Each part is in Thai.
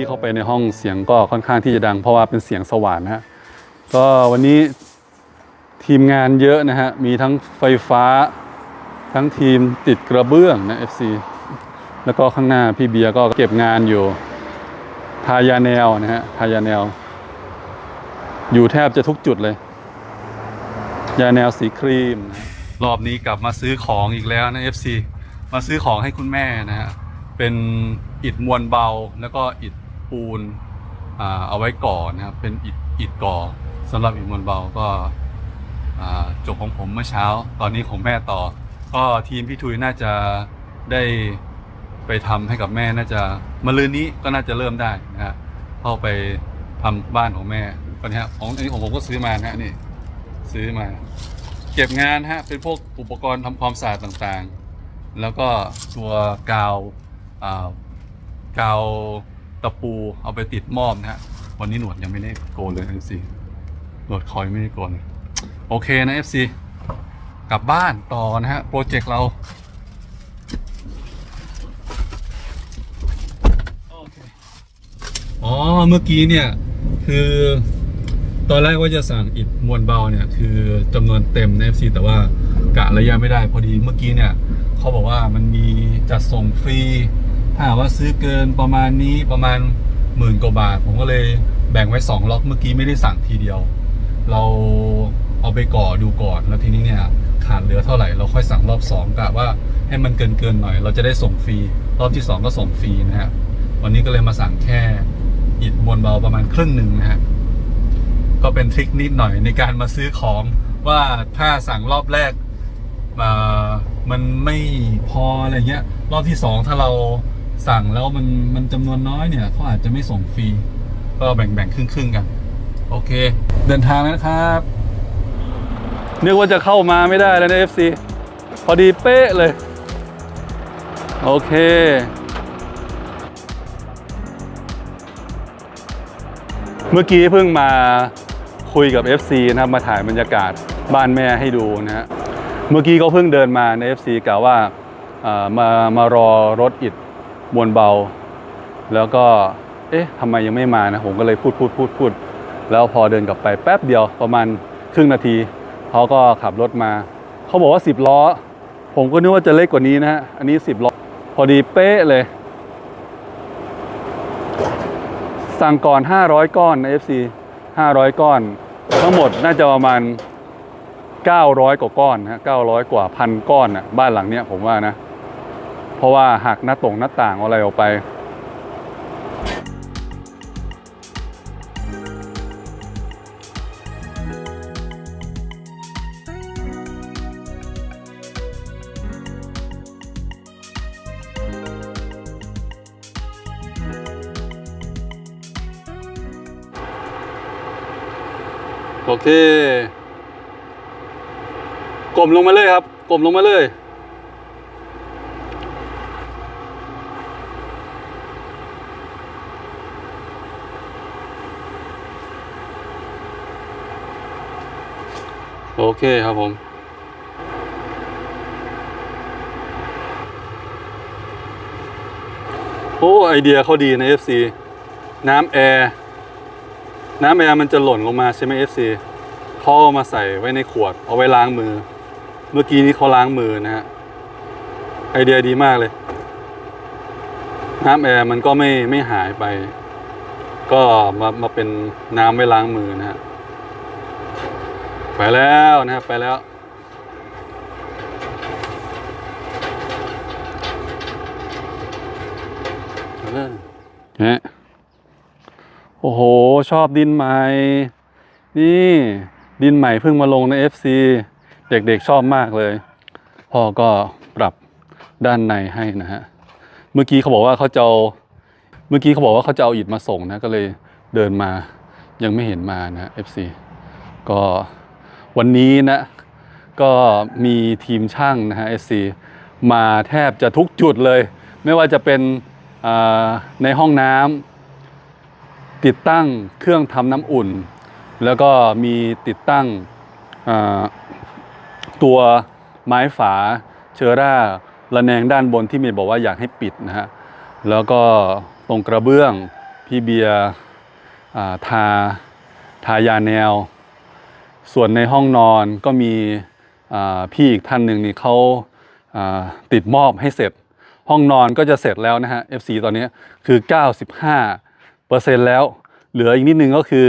อกี้เข้าไปในห้องเสียงก็ค่อนข้างที่จะดัง เพราะว่าเป็นเสียงสว่านนะฮะก็วันนี้ทีมงานเยอะนะฮะ มีทั้งไฟฟ้า ทั้งทีมติดกระเบื้องนะ FC แล้วก็ข้างหน้าพี่เบียร์ก็เก็บงานอยู่ ทายาแนวนะฮะ ทายาแนว อยู่แทบจะทุกจุดเลย ยาแนวสีครีม รอบนี้กลับมาซื้อของอีกแล้วนะ FC มาซื้อของให้คุณแม่นะฮะ เป็นอิฐมวลเบาแล้วก็อิฐ ปูนเอาไว้ก่อนะครับ เป็นอิฐอิฐก่อสำหรับอิฐมวลเบาก็จบของผมเมื่อเช้า ตอนนี้ของแม่ต่อ ก็ทีมพี่ทุยน่าจะได้ไปทำให้กับแม่น่าจะมะรืนนี้ก็น่าจะเริ่มได้นะฮะเข้าไปทำบ้านของแม่ก็นี่ยฮะของอันนี้ของผมก็ซื้อมานะฮะนี่ซื้อมา เก็บงานฮะเป็นพวกอุปกรณ์ทำความสะอาดต่างๆ แล้วก็ตัวกาวกาว ตะปูเอาไปติดมอมนะฮะ วันนี้หนวดยังไม่ได้โกนเลย FC หนวดคอยไม่ได้โกน โอเคนะ FC กลับบ้านต่อนะฮะ โปรเจกต์เราโอเคอ๋อเมื่อกี้เนี่ย คือตอนแรกว่าจะสั่งอิฐมวลเบาเนี่ย คือจำนวนเต็มใน FC แต่ว่ากะระยะไม่ได้พอดีเมื่อกี้เนี่ยเขาบอกว่ามันมีจัดส่งฟรี ถ้าว่าซื้อเกินประมาณนี้ประมาณหมื่นกว่าบาท ผมก็เลยแบ่งไว้ 2 ล็อกเมื่อกี้ไม่ได้สั่งทีเดียว เราเอาไปก่อดูก่อนแล้วทีนี้เนี่ยขาดเหลือเท่าไหร่เราค่อยสั่งรอบ2กะว่าให้มันเกินเกินหน่อย เราจะได้ส่งฟรี รอบที่ 2 ก็ส่งฟรีนะฮะวันนี้ก็เลยมาสั่งแค่อิฐมวลเบาประมาณครึ่งหนึ่งนะฮะก็เป็นทริคนิดหน่อยในการมาซื้อของว่าถ้าสั่งรอบแรกมามันไม่พออะไรเงี้ย รอบที่สองถ้าเรา สั่งแล้วมันมันจำนวนน้อยเนี่ยเขาอาจจะไม่ส่งฟรี ก็แบ่งแบ่งครึ่งครึ่งกัน โอเค เดินทางแล้วนะครับนึกว่าจะเข้ามาไม่ได้แล้วใน FC พอดีเป๊ะเลย โอเคเมื่อกี้เพิ่งมาคุยกับ FC นะครับมาถ่ายบรรยากาศบ้านแม่ให้ดูนะฮะเมื่อกี้ก็เพิ่งเดินมาใน FC กล่าวว่าเอ่อมามารอรถอิด มวลเบา แล้วก็เอ๊ะทำไมยังไม่มานะผมก็เลยพูดพูดพูดพูดแล้วพอเดินกลับไปแป๊บเดียวประมาณครึ่งนาทีเขาก็ขับรถมา เขาบอกว่า 10 ล้อ ผมก็นึกว่าจะเล็กกว่านี้นะฮะอันนี้ 10 ล้อ พอดีเป๊ะเลย สั่งก่อน 500 ก้อนใน FC 500 ก้อน ทั้งหมดน่าจะประมาณ 900 กว่าก้อนนะ900 กว่าพันก้อนนะบ้านหลังเนี้ยผมว่านะ เพราะว่าหักหน้าตรงหน้าต่างอะไรออกไป โอเคกลมลงมาเลยครับกลมลงมาเลย โอเคครับผม โอ้ไอเดียเขาดีใน FC น้ำแอร์น้ำแอร์มันจะหล่นลงมาใช่ไหม FC เขาเอามาใส่ไว้ในขวด เอาไว้ล้างมือ เมื่อกี้นี้เขาล้างมือนะฮะไอเดียดีมากเลย น้ำแอร์มันก็ไม่ไม่หายไป ก็มามาเป็นน้ำไว้ล้างมือนะฮะ ไปแล้วนะครับไปแล้ว ฮะ โอ้โห ชอบดินใหม่ นี่ดินใหม่เพิ่งมาลงใน FC เด็กๆชอบมากเลย พ่อก็ปรับด้านในให้นะฮะ เมื่อกี้เขาบอกว่าเขาจะเอาเมื่อกี้เขาบอกว่าเขาจะเอาอิฐมาส่งนะ ก็เลยเดินมายังไม่เห็นมานะ FC ก็ วันนี้นะ ก็มีทีมช่างนะฮะ SC มาแทบจะทุกจุดเลย ไม่ว่าจะเป็นในห้องน้ำติดตั้งเครื่องทำน้ำอุ่น แล้วก็มีติดตั้งตัวไม้ฝาเชอร่าระแนงด้านบนที่เมย์บอกว่าอยากให้ปิดนะฮะ แล้วก็ตรงกระเบื้องพี่เบียร์ทาทายาแนว ส่วนในห้องนอนก็มีพี่อีกท่านหนึ่งนี่เขาาติดมอบให้เสร็จ ห้องนอนก็จะเสร็จแล้วนะฮะ FC ตอนนี้คือ 95เปอร์เซ็นต์แล้ว เหลืออีกนิดนึงก็คือ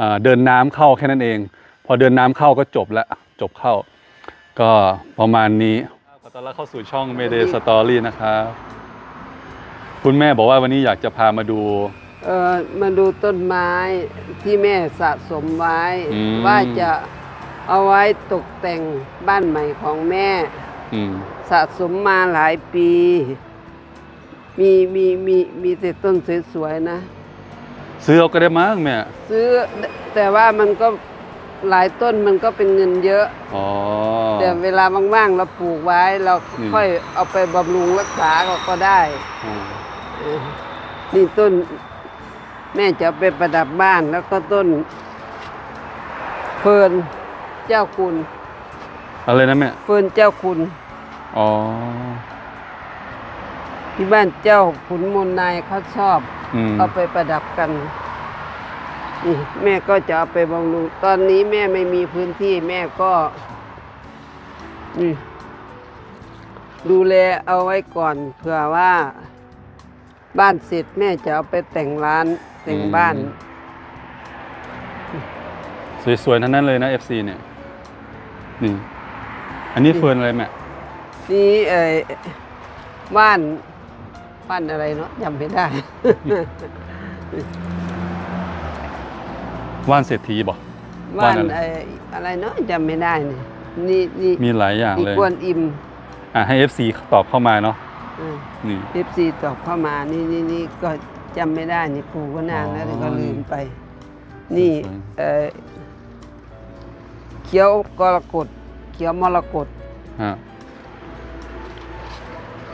อเดินน้ำเข้าแค่นั้นเอง พอเดินน้ำเข้าก็จบแล้วจบเข้า ก็ประมาณนี้ขอต้อนรับเข้าสู่ช่อง Mayday Story นะครับคุณแม่บอกว่าวันนี้อยากจะพามาดู เออมาดูต้นไม้ที่แม่สะสมไว้ อืม ว่าจะเอาไว้ตกแต่งบ้านใหม่ของแม่ อืม สะสมมาหลายปี มีมีมีมีแต่ต้นสวยๆนะ ซื้อเอาก็ได้มั้งแม่ ซื้อแต่ว่ามันก็หลายต้นมันก็เป็นเงินเยอะ อ๋อ แต่เวลาว่างๆเราปลูกไว้เราอืม ค่อยเอาไปบำรุงรักษาก็ก็ได้อ๋อเออนี่ต้น แม่จะเอาไปประดับบ้านแล้วก็ต้นเฟิร์นเจ้าคุณ อะไรนะแม่ เฟิร์นเจ้าคุณ อ๋อ ที่บ้านเจ้าขุนมนนายเขาชอบอืมเอาไปประดับกันนี่แม่ก็จะเอาไปบำรุงตอนนี้แม่ไม่มีพื้นที่แม่ก็นี่ดูแลเอาไว้ก่อนเผื่อว่า บ้านเสร็จแม่จะเอาไปแต่งร้านแต่งบ้าน สวยๆ ทั้งนั้นเลยนะ FC เนี่ย นี่ อันนี้เฟิร์นอะไรแม่ นี่เอ่อบ้านบ้านอะไรเนาะจำไม่ได้ ว่านเศรษฐีบอกบ้านบ้านอะไรเอ่ออะไรเนาะจำไม่ได้นี่นี่นี่มีหลายอย่างนี่เลยกวนอิมอะให้ FC ตอบเข้ามาเนาะ นี่เอฟซีตอบเข้ามานี่นี่นี่ก็จำไม่ได้นี่ปลูกก็นานแล้วอ๋อแต่ก็ลืมไป นี่สวยเอ่อเขียวกรกฎเขียวมรกตฮะ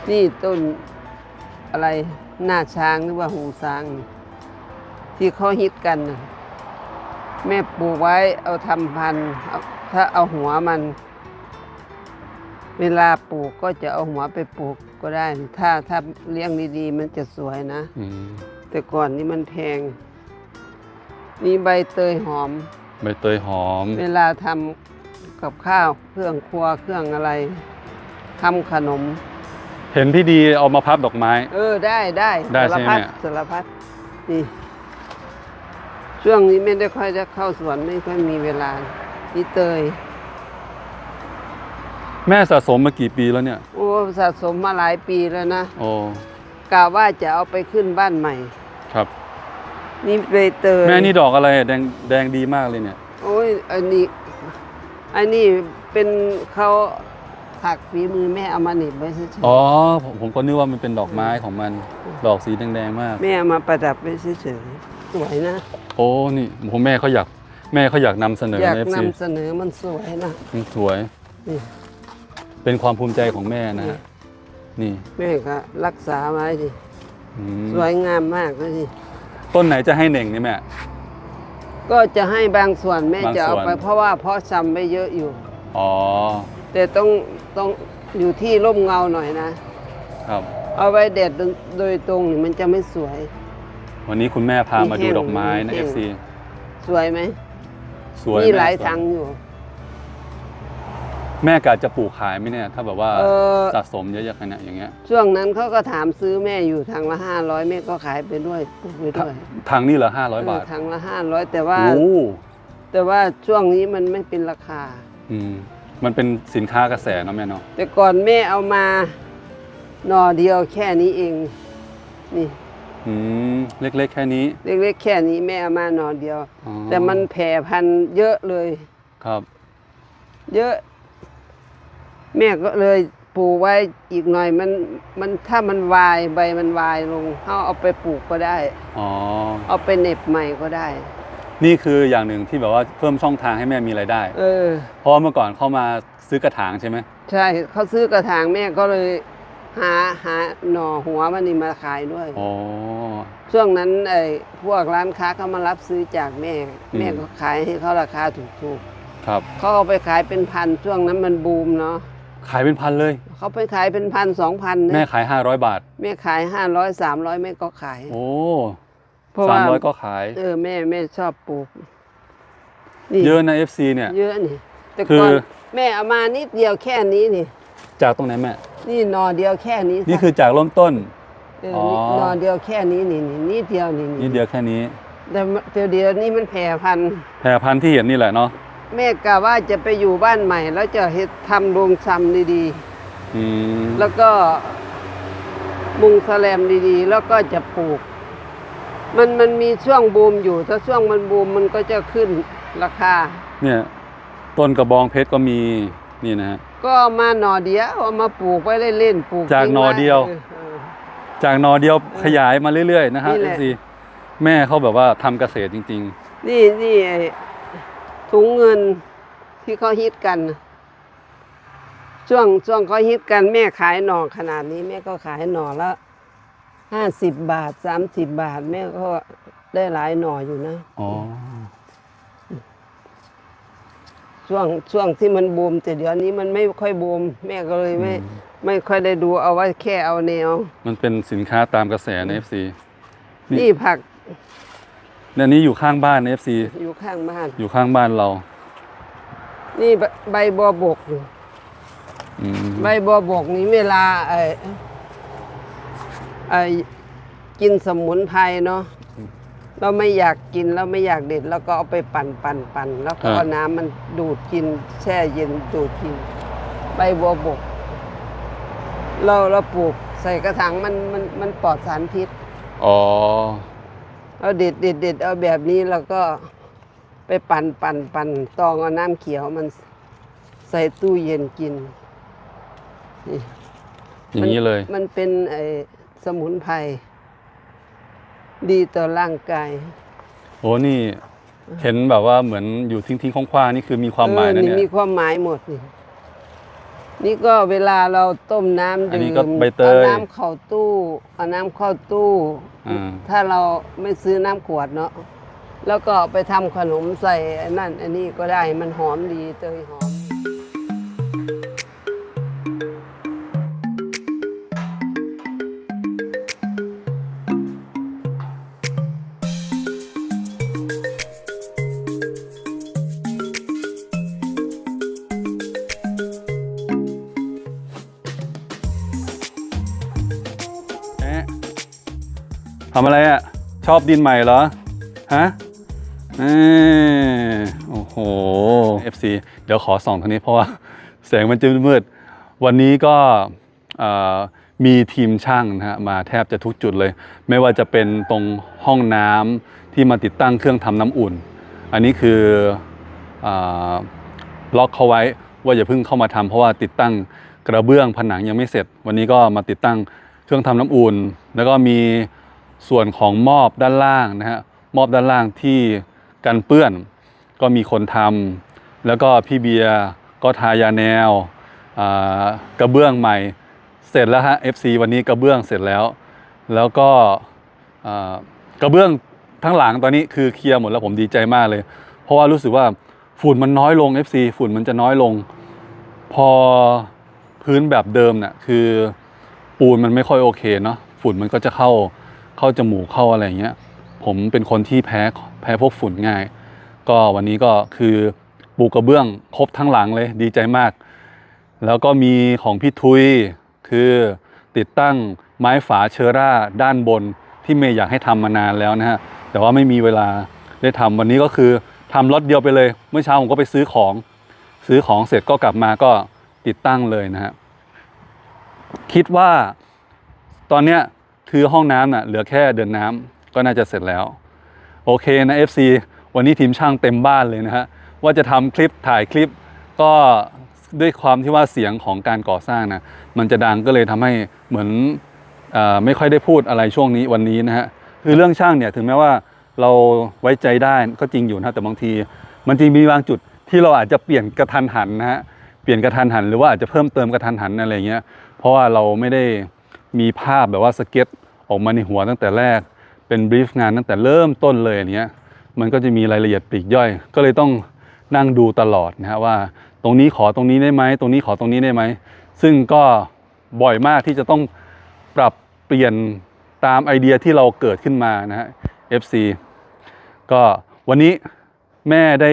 นี่ต้นอะไรหน้าช้างหรือว่าหูช้าง ที่เขาฮิตกันน่ะแม่ปลูกไว้เอาทำพันธุ์เอาถ้าเอาหัวมัน เวลาปลูกก็จะเอาหัวไปปลูกก็ได้ ถ้าถ้าเลี้ยงดีๆ มันจะสวยนะ อืมแต่ก่อนนี่มันแพง นี่ใบเตยหอม ใบเตยหอม เวลาทำกับข้าวเครื่องครัวเครื่องอะไรทำขนม เห็นพี่ดีเอามาพับดอกไม้ เออได้ได้ได้สารใช่ไหมพัดเนี่ย สารพัดนี่ ช่วงนี้ไม่ได้ค่อยจะเข้าสวนไม่ค่อยมีเวลานี่เตย แม่สะสมมากี่ปีแล้วเนี่ยโอ้สะสมมาหลายปีแล้วนะโอ้กะว่าจะเอาไปขึ้นบ้านใหม่ ครับ นี่ใบเตยแม่นี่ดอกอะไรแดงแดงดีมากเลยเนี่ย โอ้ยอันนี้อันนี้เป็นเขาถักฝีมือแม่เอามาหนีบไว้เฉยอ๋อผมผมก็นึกว่ามันเป็นดอกไม้ของมัน ดอกสีแดงๆมากๆแม่เอามาประดับไว้เฉยๆสวยนะ โอ้นี่ผมแม่เขาอยากแม่เขาอยากนำเสนออยากใน FC นำเสนอมันสวยนะมันสวย นี่ เป็นความภูมิใจของแม่นะฮะนี่แม่ก็รักษาไว้ดิอืมสวยงามมากเลยดิต้นไหนจะให้เหน่งนี่แม่ ก็จะให้บางส่วนแม่บางจะเอาส่วน ไป เพราะว่าเพาะชำไปเยอะอยู่ อ๋อแต่ต้องต้องอยู่ที่ร่มเงาหน่อยนะ ครับ เอาไว้แดดโดยตรงนี่มันจะไม่สวย วันนี้คุณแม่พามาดูมีแห้งดอกไม้นะมีแห้ง FC สวยไหมสวยมีแม่หลายสว ทางอยู่ แม่กะจะปลูกขายไหมเนี่ย ถ้าแบบว่าเออ สะสมเยอะๆขนาดอย่างเงี้ย ช่วงนั้นเขาก็ถามซื้อแม่อยู่ทางละห้าร้อยแม่ก็ขายไปด้วยปลูกไปด้วยทางนี้เหรอห้าร้อยบาทเทางละห้าร้อยแต่ว่า โอ้แต่ว่าช่วงนี้มันไม่เป็นราคา อืมมันเป็นสินค้ากระแสเนาะแม่เนาะแต่ก่อนแม่เอามาหน่อเดียวแค่นี้เอง นี่ อืมเล็กๆ แค่นี้เล็กๆแค่นี้แม่เอามาหน่อเดียว อ๋อแต่มันแผ่พันธุ์เยอะเลย ครับ เยอะ แม่ก็เลยปลูกไว้อีกหน่อยมันมันถ้ามันวายใบมันวายลงเขาเอาไปปลูกก็ได้ อ๋อ เอาไปเหน็บใหม่ก็ได้ นี่คืออย่างหนึ่งที่แบบว่าเพิ่มช่องทางให้แม่มีรายได้ เออ เพราะว่าเมื่อก่อนเข้ามาซื้อกระถางใช่ไหมใช่เขาซื้อกระถางแม่ก็เลยหาหาหน่อหัวมันนี่มาขายด้วย อ๋อ ช่วงนั้นไอ้พวกร้านค้าเขามารับซื้อจากแม่อืมแม่ก็ขายให้เขาราคาถูกครับๆเขาเอาไปขายเป็นพันช่วงนั้นมันบูมเนาะ ขายเป็นพันเลย เขาไปขายเป็นพันสองพันแม่ขาย500บาท แม่ขายห้าร้อยสามร้อยแม่ก็ขาย โอ้เพเพราะสาว่ามร้อยก็ขาย เออแม่แม่ชอบปลูกนี่เยอะนะ FC เนี่ย เยอะนี่แต่คือก่อนแม่เอามานิดเดียวแค่นี้นี่ จากตรงไหนแม่ นี่หนอเดียวแค่นี้ นี่คือจากเริ่มต้นเอออ๋อนี่หนอเดียวแค่นี้นี่นี่นิดเดียวนี่นี่เดียวแค่นี้ แต่เดี๋ยวเดียวนี้มันแผ่พันธุ์แพรพันธุ์ที่เห็นนี่แหละเนาะ แม่กะว่าจะไปอยู่บ้านใหม่ แล้วจะเฮ็ดทำโรงซำดีอืมๆ แล้วก็มุงแสแลมดีๆ แล้วก็จะปลูก มันมันมีช่วงบูมอยู่ ถ้าช่วงมันบูมมันก็จะขึ้นราคา เนี่ยต้นกระบองเพชรก็มีนี่นะฮะ ก็เอามาหน่อเดียวเอามาปลูกไว้เล่นๆปลูกจากทิ้งหน่อไเดียวออเออ จากหนอเดียวขยายมาเรื่อยๆนะฮะนี่แหละ FC แม่เขาแบบว่าทำเกษตรจริง นี่นี่ไอ้ ถุงเงินที่เขาฮิตกันน่ะช่วงช่วงเขาฮิตกันแม่ขายหน่อขนาดนี้ แม่ก็ขายหน่อละห้าสิบบาทสามสิบบาท แม่ก็ได้หลายหน่ออยู่นะๆอ๋อช่วงช่วงที่มันบูมแต่เดี๋ยวนี้มันไม่ค่อยบูมแม่ก็เลยไม่ ไม่ค่อยได้ดูเอาไว้แค่เอาแนว มันเป็นสินค้าตามกระแสใน FC นี่นี่ผัก เนี่ยนี้อยู่ข้างบ้านใน FC อยู่ข้างบ้าน อยู่ข้างบ้านเรานี่ใบใบบัวบกนี่อืมใบบัวบกนี้เวลาไอ้ไอ้กินสมุนไพรเนาะเราไม่อยากกินเราไม่อยากเด็ดแล้วก็เอาไปปั่นปั่นปั่นแล้วก็เอาน้ำมันดูดกิน แช่เย็นดูดกิน ใบบัวบก เราเราปลูกใส่กระถางมันมันมันปลอดสารพิษ อ๋อ เราเด็ดเด็ดเด็ดเอาแบบนี้แล้วก็ไปปั่นปั่นปั่นตองเอาน้ำเขียวมันใส่ตู้เย็นกินนี่อย่างนี้เลย มันเป็นไอ้สมุนไพรดีต่อร่างกาย โอ้นี่ เห็นแบบว่าเหมือนอยู่ทิ้งๆคว้างๆนี่คือมีความหมายนะเออเนี่ยมีความหมายหมดนี่ นี่ก็เวลาเราต้มน้ำอันนี้ดื่ก็มใบเตยเอาน้ำเข้าตู้เอาน้ำเข้าตู้ อ่าถ้าเราไม่ซื้อน้ำขวดเนาะแล้วก็เอาไปทำขนมใส่ไอ้นั่นอันนี้ก็ได้มันหอมดีเตยหอม ทำอะไรอะ่ะ ชอบดินใหม่เหรอ ฮะอโอ้โห FC เดี๋ยวขอส่องทางนี้เพราะว่าแสงมันจะมืด วันนี้ก็มีทีมช่างนะฮะมาแทบจะทุกจุดเลย ไม่ว่าจะเป็นตรงห้องน้ำที่มาติดตั้งเครื่องทำน้ำอุ่น อันนี้คืออล็อกเขาไว้ว่าอย่าเพิ่งเข้ามาทำเพราะว่าติดตั้งกระเบื้องผนังยังไม่เสร็จ วันนี้ก็มาติดตั้งเครื่องทำน้ำอุ่น แล้วก็มี ส่วนของมอบด้านล่างนะฮะมอบด้านล่างที่กันเปื้อนก็มีคนทำแล้วก็พี่เบียร์ก็ทายาแนวกระเบื้องใหม่เสร็จแล้วฮะ FC วันนี้กระเบื้องเสร็จแล้ว แล้วก็กระเบื้องทั้งหลังตอนนี้คือเคลียร์หมดแล้วผมดีใจมากเลย เพราะว่ารู้สึกว่าฝุ่นมันน้อยลง FC ฝุ่นมันจะน้อยลง พอพื้นแบบเดิมน่ะคือปูนมันไม่ค่อยโอเคเนาะฝุ่นมันก็จะเข้า เข้าจมูกเข้าอะไรอย่างเงี้ย ผมเป็นคนที่แพ้แพ้พวกฝุ่นง่าย ก็วันนี้ก็คือปูกระเบื้องครบทั้งหลังเลยดีใจมาก แล้วก็มีของพี่ทุยคือติดตั้งไม้ฝาเชอร่าด้านบนที่เมย์อยากให้ทำมานานแล้วนะฮะ แต่ว่าไม่มีเวลาได้ทำวันนี้ก็คือทำรถเดียวไปเลย เมื่อเช้าผมก็ไปซื้อของ ซื้อของเสร็จก็กลับมาก็ติดตั้งเลยนะฮะ คิดว่าตอนเนี้ย คือห้องน้ำน่ะเหลือแค่เดินน้ำก็น่าจะเสร็จแล้ว โอเคนะ FC วันนี้ทีมช่างเต็มบ้านเลยนะฮะว่าจะทำคลิปถ่ายคลิปก็ด้วยความที่ว่าเสียงของการก่อสร้างนะมันจะดังก็เลยทำให้เหมือนอไม่ค่อยได้พูดอะไรช่วงนี้วันนี้นะฮะคือเรื่องช่างเนี่ยถึงแม้ว่าเราไว้ใจได้ก็จริงอยู่นะแต่บางที มันจริงมีบางจุดที่เราอาจจะเปลี่ยนกระทันหันนะฮะเปลี่ยนกระทันหันหรือว่าอาจจะเพิ่มเติมกระทันหันอะไรเงี้ยเพราะว่าเราไม่ได้ มีภาพแบบว่าสเก็ตออกมาในหัวตั้งแต่แรก เป็นบรีฟงานตั้งแต่เริ่มต้นเลยอย่างเงี้ยมันก็จะมีรายละเอียดปลีกย่อย ก็เลยต้องนั่งดูตลอดนะฮะว่า ตรงนี้ขอตรงนี้ได้ไหมตรงนี้ขอตรงนี้ได้ไหมซึ่งก็บ่อยมากที่จะต้องปรับเปลี่ยนตามไอเดียที่เราเกิดขึ้นมานะฮะ FC ก็วันนี้แม่ได้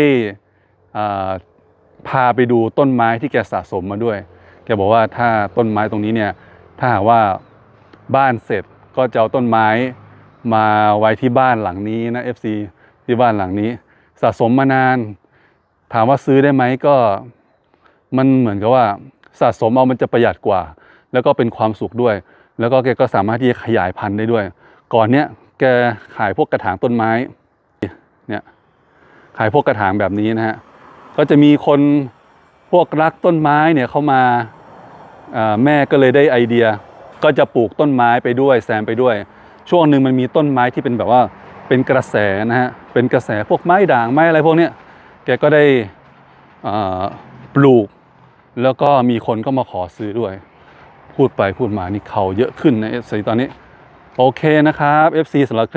พาไปดูต้นไม้ที่แกสะสมมาด้วย แกบอกว่าถ้าต้นไม้ตรงนี้เนี่ย ถ้าหากว่า บ้านเสร็จก็จะเอาต้นไม้มาไว้ที่บ้านหลังนี้นะ FC ที่บ้านหลังนี้ สะสมมานาน ถามว่าซื้อได้ไหมก็ มันเหมือนกับว่า สะสมเอามันจะประหยัดกว่า แล้วก็เป็นความสุขด้วย แล้วก็แกก็สามารถที่จะขยายพันธุ์ได้ด้วย ก่อนเนี้ยแกขายพวกกระถางต้นไม้เนี่ยขายพวกกระถางแบบนี้นะฮะก็จะมีคนพวกรักต้นไม้เนี่ยเข้ามาอ่าแม่ก็เลยได้ไอเดีย ก็จะปลูกต้นไม้ไปด้วยแซมไปด้วย ช่วงหนึ่งมันมีต้นไม้ที่เป็นแบบว่าเป็นกระแสนะฮะเป็นกระแสพวกไม้ด่างไม้อะไรพวกเนี้ยแกก็ได้ปลูก แล้วก็มีคนก็มาขอซื้อด้วย พูดไปพูดมานี่เขาเยอะขึ้นนะ FC ตอนนี้ โอเคนะครับ FC สำหรับคลิป